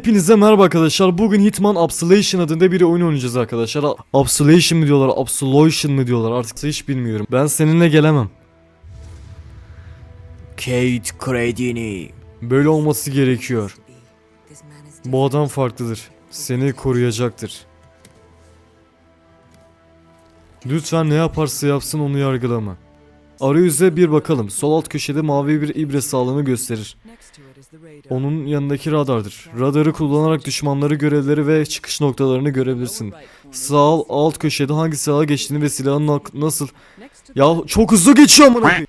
Hepinize merhaba arkadaşlar. Bugün Hitman Absolation adında bir oyun oynayacağız arkadaşlar. Absolation mı diyorlar, Absolution mı diyorlar artık hiç bilmiyorum. Ben seninle gelemem. Kate Credini. Böyle olması gerekiyor. Bu adam farklıdır. Seni koruyacaktır. Lütfen ne yaparsa yapsın onu yargılama. Arayüze bir bakalım. Sol alt köşede mavi bir ibre sağlığını gösterir. Onun yanındaki radardır. Radarı kullanarak düşmanları görevleri ve çıkış noktalarını görebilirsin. Sağ alt köşede hangi silaha geçtiğini ve silahın nasıl... Ya çok hızlı geçiyor amına koyayım.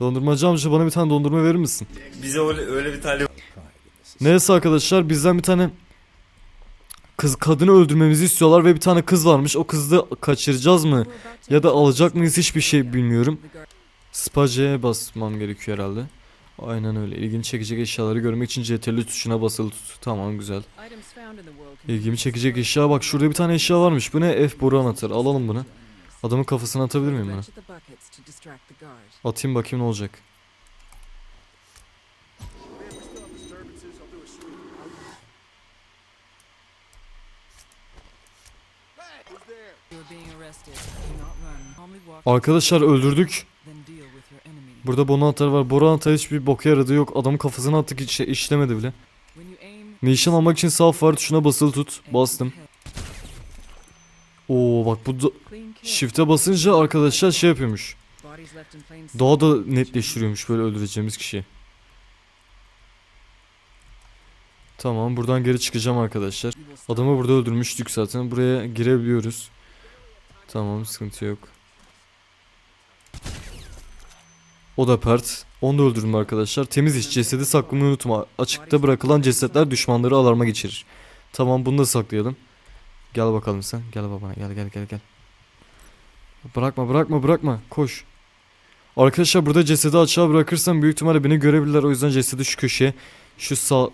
Dondurmacı amca bana bir tane dondurma verir misin? Bize öyle, öyle bir tane Neyse arkadaşlar bizden bir tane kız kadını öldürmemizi istiyorlar ve bir tane kız varmış. O kızı da kaçıracağız mı ya da alacak mıyız hiçbir şey bilmiyorum. Space'ye basmam gerekiyor herhalde. Aynen öyle. İlgini çekecek eşyaları görmek için CTRL tuşuna basılı tut. Tamam güzel. İlgimi çekecek eşya bak şurada bir tane eşya varmış. Bu ne? F boru anahtarı. Alalım bunu. Adamın kafasına atabilir miyim bunu? Atayım bakayım ne olacak. Arkadaşlar öldürdük. Burada boru var. Boru anahtarı hiçbir boka yaradığı yok. Adamın kafasına attık hiç şey işlemedi bile. Nişan almak için sağ far tuşuna basılı tut. Bastım. Oo bak bu da shift'e basınca arkadaşlar şey yapıyormuş. Daha da netleştiriyormuş böyle öldüreceğimiz kişiyi. Tamam buradan geri çıkacağım arkadaşlar. Adamı burada öldürmüştük zaten. Buraya girebiliyoruz. Tamam sıkıntı yok. O da pert. Onu da öldürdüm arkadaşlar. Temiz iş. Cesedi saklamayı unutma. Açıkta bırakılan cesetler düşmanları alarma geçirir. Tamam bunu da saklayalım. Gel bakalım sen. Gel babana. Gel gel gel gel. Bırakma bırakma bırakma. Koş. Arkadaşlar burada cesedi açığa bırakırsam büyük ihtimalle beni görebilirler. O yüzden cesedi şu köşeye, şu sağ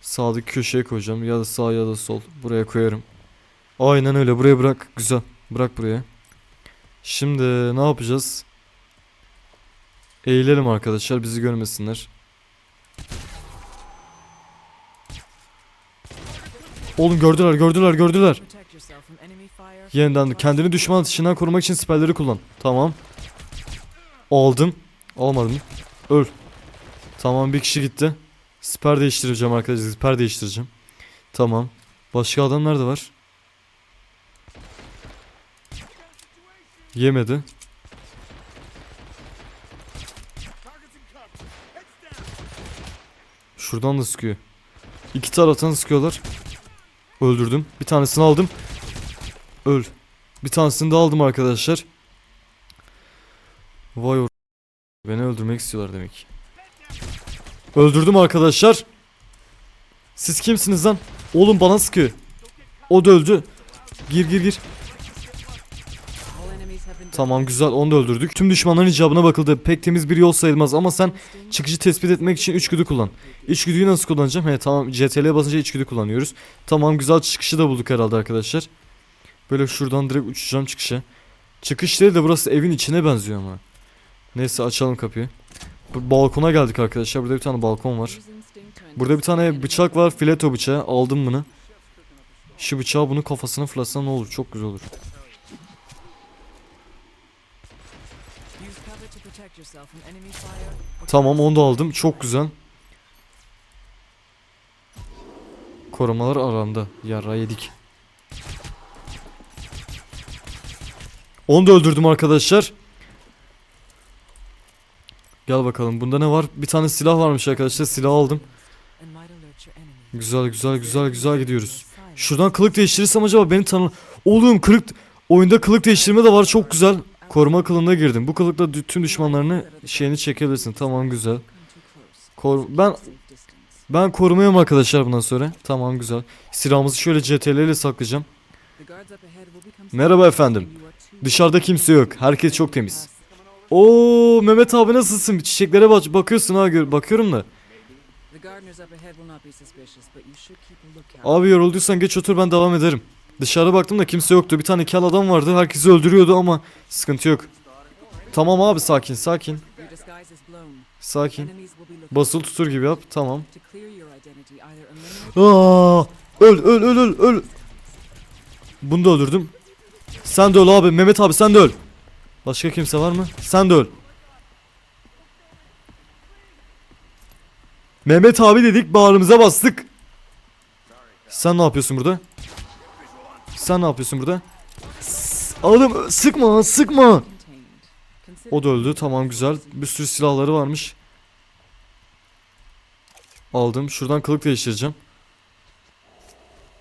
sağdaki köşeye koyacağım. Ya da sağ ya da sol. Buraya koyarım. Aynen öyle. Buraya bırak. Güzel. Bırak buraya. Şimdi ne yapacağız? Eğilelim arkadaşlar bizi görmesinler. Oğlum gördüler gördüler gördüler. Yeniden kendini düşman atışından korumak için siperleri kullan. Tamam. Aldım. Almadım. Öl. Tamam bir kişi gitti. Siper değiştireceğim arkadaşlar. Siper değiştireceğim. Tamam. Başka adam nerede var? Yemedi. Şuradan da sıkıyor. İki taraftan sıkıyorlar. Öldürdüm. Bir tanesini aldım. Öl. Bir tanesini de aldım arkadaşlar. Vay or Beni öldürmek istiyorlar demek. Öldürdüm arkadaşlar. Siz kimsiniz lan? Oğlum bana sıkıyor. O da öldü. Gir gir gir. Tamam güzel onu da öldürdük. Tüm düşmanların icabına bakıldı. Pek temiz bir yol sayılmaz ama sen çıkıcı tespit etmek için içgüdü kullan. İçgüdüyü nasıl kullanacağım? He tamam CTRL'ye basınca içgüdü kullanıyoruz. Tamam güzel çıkışı da bulduk herhalde arkadaşlar. Böyle şuradan direkt uçacağım çıkışa. Çıkış değil de burası evin içine benziyor ama. Neyse açalım kapıyı. Balkona geldik arkadaşlar. Burada bir tane balkon var. Burada bir tane bıçak var. Fileto bıçağı. Aldım bunu. Şu bıçağı bunun kafasına fırlatsa ne olur? Çok güzel olur. Tamam onu da aldım. Çok güzel. Korumalar aranda. Yara yedik. Onu da öldürdüm arkadaşlar. Gel bakalım. Bunda ne var? Bir tane silah varmış arkadaşlar. Silah aldım. Güzel güzel güzel güzel gidiyoruz. Şuradan kılık değiştirirsem acaba beni tanı... Oğlum kılık... Oyunda kılık değiştirme de var çok güzel. Koruma kılığına girdim. Bu kılıkla tüm düşmanlarını şeyini çekebilirsin. Tamam güzel. Kor ben ben korumaya arkadaşlar bundan sonra? Tamam güzel. Silahımızı şöyle CTRL ile saklayacağım. Merhaba efendim. Dışarıda kimse yok. Herkes çok temiz. Oo Mehmet abi nasılsın? Çiçeklere bak bakıyorsun ha bakıyorum da. Abi yorulduysan geç otur ben devam ederim. Dışarı baktım da kimse yoktu. Bir tane kel adam vardı. Herkesi öldürüyordu ama sıkıntı yok. Tamam abi sakin sakin. Sakin. Basılı tutur gibi yap. Tamam. Aa, öl öl öl öl öl. Bunu da öldürdüm. Sen de öl abi. Mehmet abi sen de öl. Başka kimse var mı? Sen de öl. Mehmet abi dedik bağrımıza bastık. Sen ne yapıyorsun burada? Sen ne yapıyorsun burada? S- Oğlum sıkma sıkma. O da öldü tamam güzel. Bir sürü silahları varmış. Aldım. Şuradan kılık değiştireceğim.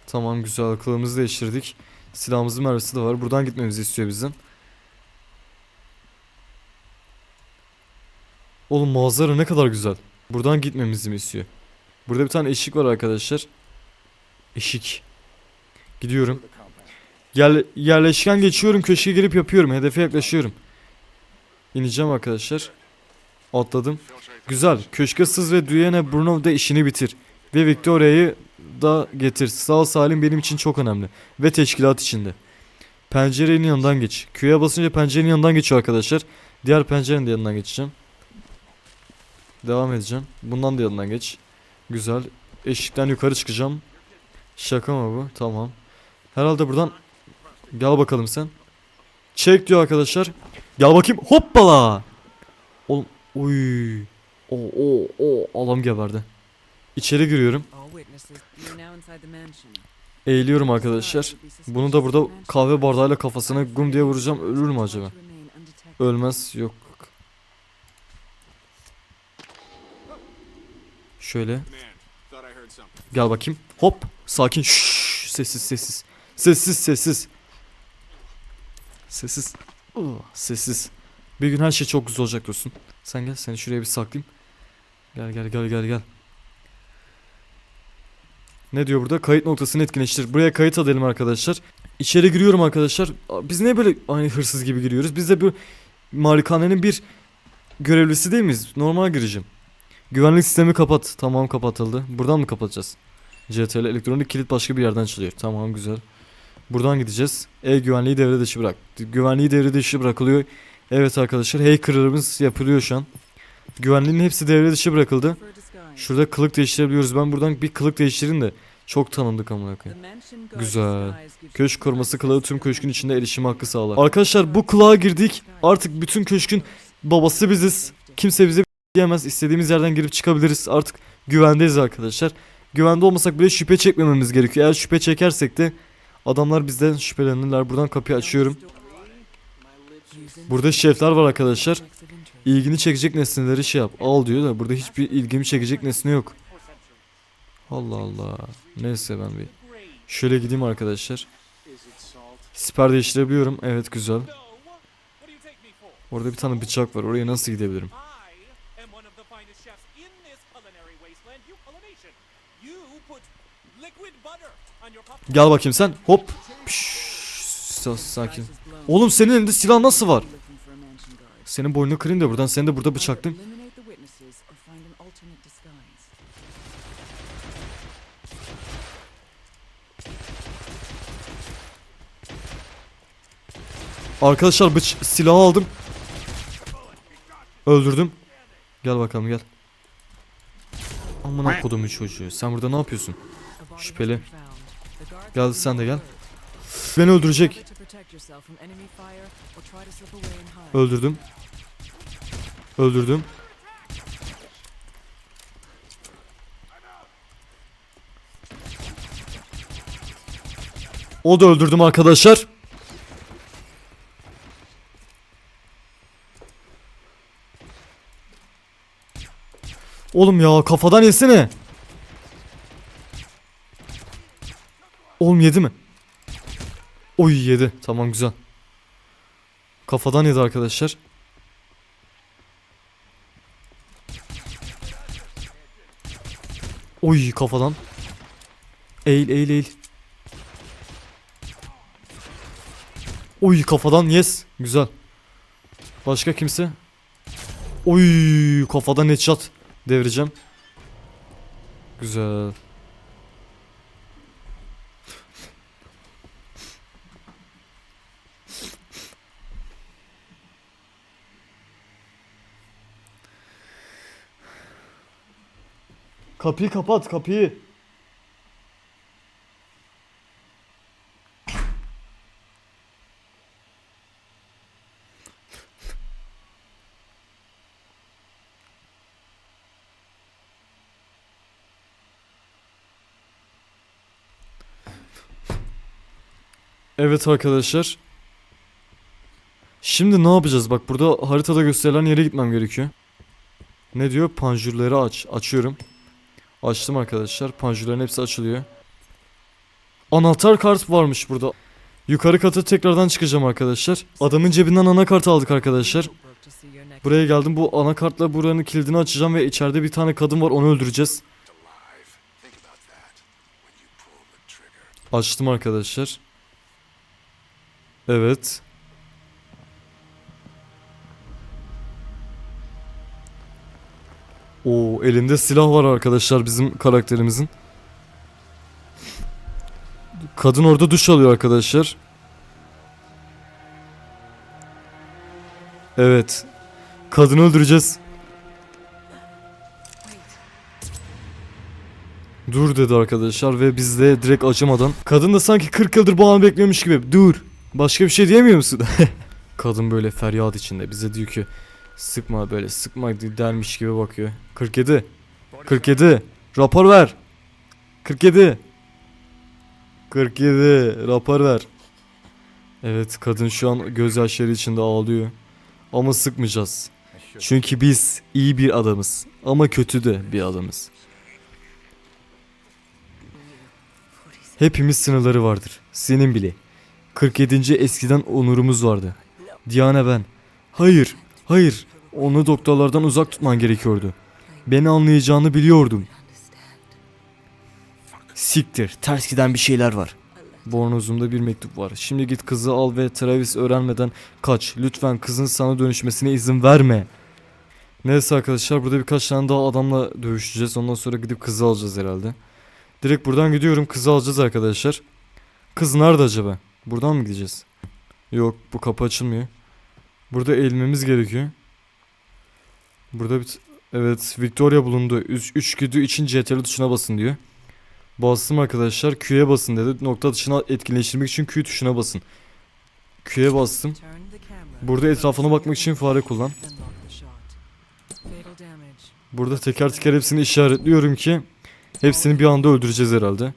Tamam güzel kılığımızı değiştirdik. Silahımızın mermisi de var. Buradan gitmemizi istiyor bizden. Oğlum manzara ne kadar güzel. Buradan gitmemizi mi istiyor? Burada bir tane eşik var arkadaşlar. Eşik. Gidiyorum. Yer, yerleşken geçiyorum köşeye girip yapıyorum. Hedefe yaklaşıyorum. İneceğim arkadaşlar. Atladım. Güzel. Köşke sız ve Duyene Bruno da işini bitir. Ve Victoria'yı da getir. Sağ salim benim için çok önemli. Ve teşkilat içinde. Pencerenin yanından geç. Q'ya basınca pencerenin yanından geçiyor arkadaşlar. Diğer pencerenin de yanından geçeceğim. Devam edeceğim. Bundan da yanından geç. Güzel. Eşikten yukarı çıkacağım. Şaka mı bu? Tamam. Herhalde buradan Gel bakalım sen. Çek diyor arkadaşlar. Gel bakayım. Hoppala. Oğlum. Uy. O o o adam geberdi. İçeri giriyorum. Eğiliyorum arkadaşlar. Bunu da burada kahve bardağıyla kafasına gum diye vuracağım. Ölür mü acaba? Ölmez. Yok. Şöyle. Gel bakayım. Hop. Sakin. Şşş. Sessiz sessiz. Sessiz sessiz. Sessiz. Uh, sessiz. Bir gün her şey çok güzel olacak dostum. Sen gel seni şuraya bir saklayayım. Gel gel gel gel gel. Ne diyor burada? Kayıt noktasını etkinleştir. Buraya kayıt edelim arkadaşlar. İçeri giriyorum arkadaşlar. Biz niye böyle aynı hırsız gibi giriyoruz? Biz de bu malikanenin bir görevlisi değil miyiz? Normal gireceğim. Güvenlik sistemi kapat. Tamam kapatıldı. Buradan mı kapatacağız? CTRL elektronik kilit başka bir yerden çalıyor. Tamam güzel. Buradan gideceğiz. E güvenliği devre dışı bırak. Güvenliği devre dışı bırakılıyor. Evet arkadaşlar hackerlarımız yapılıyor şu an. Güvenliğin hepsi devre dışı bırakıldı. Şurada kılık değiştirebiliyoruz. Ben buradan bir kılık değiştirin de çok tanındık amına koyayım. Güzel. Köşk koruması kılığı tüm köşkün içinde erişim hakkı sağlar. Arkadaşlar bu kılığa girdik. Artık bütün köşkün babası biziz. Kimse bize diyemez. İstediğimiz yerden girip çıkabiliriz. Artık güvendeyiz arkadaşlar. Güvende olmasak bile şüphe çekmememiz gerekiyor. Eğer şüphe çekersek de adamlar bizden şüphelenirler. Buradan kapıyı açıyorum. Burada şefler var arkadaşlar. İlgini çekecek nesneleri şey yap. Al diyor da burada hiçbir ilgimi çekecek nesne yok. Allah Allah. Neyse ben bir şöyle gideyim arkadaşlar. Siper değiştirebiliyorum. Evet güzel. Orada bir tane bıçak var. Oraya nasıl gidebilirim? Gel bakayım sen. Hop. Pişş, sa- sakin. Oğlum senin elinde silah nasıl var? Senin boynunu kırayım da buradan. Seni de burada bıçaklayayım. Arkadaşlar bıç silahı aldım. Öldürdüm. Gel bakalım gel. Amına kodumun çocuğu. Sen burada ne yapıyorsun? Şüpheli. Gel sen de gel. Beni öldürecek. Öldürdüm. Öldürdüm. O da öldürdüm arkadaşlar. Oğlum ya kafadan yesene. Oğlum yedi mi? Oy yedi. Tamam güzel. Kafadan yedi arkadaşlar. Oy kafadan. Eğil eğil eğil. Oy kafadan yes. Güzel. Başka kimse? Oy kafadan headshot. Devireceğim. Güzel. Kapıyı kapat kapıyı. Evet arkadaşlar. Şimdi ne yapacağız? Bak burada haritada gösterilen yere gitmem gerekiyor. Ne diyor? Panjurları aç. Açıyorum. Açtım arkadaşlar. Panjurların hepsi açılıyor. Anahtar kart varmış burada. Yukarı kata tekrardan çıkacağım arkadaşlar. Adamın cebinden anakart aldık arkadaşlar. Buraya geldim. Bu anakartla buranın kilidini açacağım ve içeride bir tane kadın var. Onu öldüreceğiz. Açtım arkadaşlar. Evet. Oo elinde silah var arkadaşlar bizim karakterimizin. Kadın orada duş alıyor arkadaşlar. Evet. Kadını öldüreceğiz. Dur dedi arkadaşlar ve biz de direkt acımadan. Kadın da sanki 40 yıldır bu anı bekliyormuş gibi. Dur. Başka bir şey diyemiyor musun? Kadın böyle feryat içinde bize diyor ki sıkma böyle sıkma dermiş gibi bakıyor. 47. 47. Rapor ver. 47. 47. Rapor ver. Evet kadın şu an gözyaşları içinde ağlıyor. Ama sıkmayacağız. Çünkü biz iyi bir adamız. Ama kötü de bir adamız. Hepimiz sınırları vardır. Senin bile. 47. eskiden onurumuz vardı. Diana ben. Hayır, hayır. Onu doktorlardan uzak tutman gerekiyordu. Beni anlayacağını biliyordum. Siktir, ters giden bir şeyler var. Bornozumda bir mektup var. Şimdi git kızı al ve Travis öğrenmeden kaç. Lütfen kızın sana dönüşmesine izin verme. Neyse arkadaşlar burada birkaç tane daha adamla dövüşeceğiz. Ondan sonra gidip kızı alacağız herhalde. Direkt buradan gidiyorum. Kızı alacağız arkadaşlar. Kız nerede acaba? Buradan mı gideceğiz? Yok bu kapı açılmıyor. Burada eğilmemiz gerekiyor. Burada bir... Evet Victoria bulundu. 3 güdü için CTRL tuşuna basın diyor. Bastım arkadaşlar. Q'ye basın dedi. Nokta dışına etkileştirmek için Q tuşuna basın. Q'ye bastım. Burada etrafına bakmak için fare kullan. Burada teker teker hepsini işaretliyorum ki hepsini bir anda öldüreceğiz herhalde.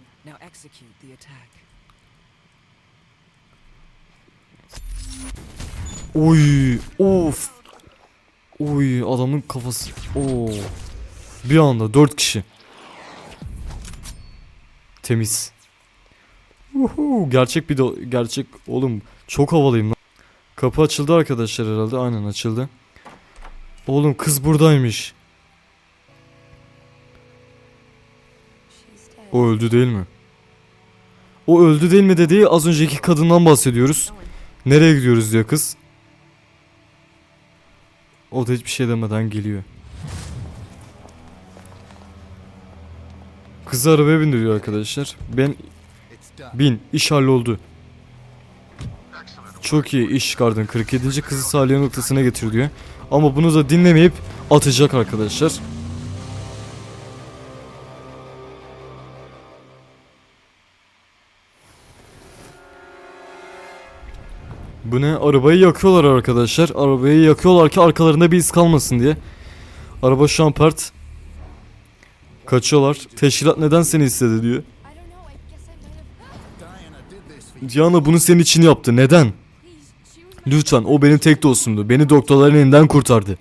Oy, of. Oy, adamın kafası. Oo. Bir anda dört kişi. Temiz. Uhu, gerçek bir gerçek oğlum çok havalıyım lan. Kapı açıldı arkadaşlar herhalde. Aynen açıldı. Oğlum kız buradaymış. O öldü değil mi? O öldü değil mi dediği az önceki kadından bahsediyoruz. Nereye gidiyoruz diyor kız. O da hiçbir şey demeden geliyor. Kızı arabaya bindiriyor arkadaşlar. Ben bin iş halloldu. Çok iyi iş çıkardın. 47. kızı salih noktasına getir diyor. Ama bunu da dinlemeyip atacak arkadaşlar. Bu? Arabayı yakıyorlar arkadaşlar. Arabayı yakıyorlar ki arkalarında bir iz kalmasın diye. Araba şu an pert. Kaçıyorlar. Teşkilat neden seni istedi diyor. Diana bunu senin için yaptı. Neden? Lütfen o benim tek dostumdu. Beni doktorların elinden kurtardı.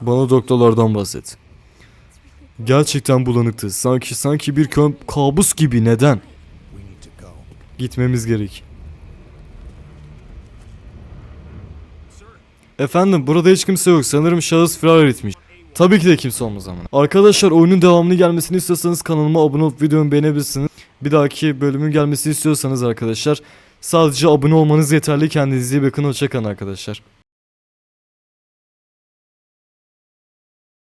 Bana doktorlardan bahset. Gerçekten bulanıktı. Sanki sanki bir kö- kabus gibi. Neden? Gitmemiz gerek. Efendim burada hiç kimse yok. Sanırım şahıs firar etmiş. Tabii ki de kimse olmaz ama. Arkadaşlar oyunun devamını gelmesini istiyorsanız kanalıma abone olup videomu beğenebilirsiniz. Bir dahaki bölümün gelmesini istiyorsanız arkadaşlar sadece abone olmanız yeterli. Kendinize iyi bakın. Hoşçakalın arkadaşlar.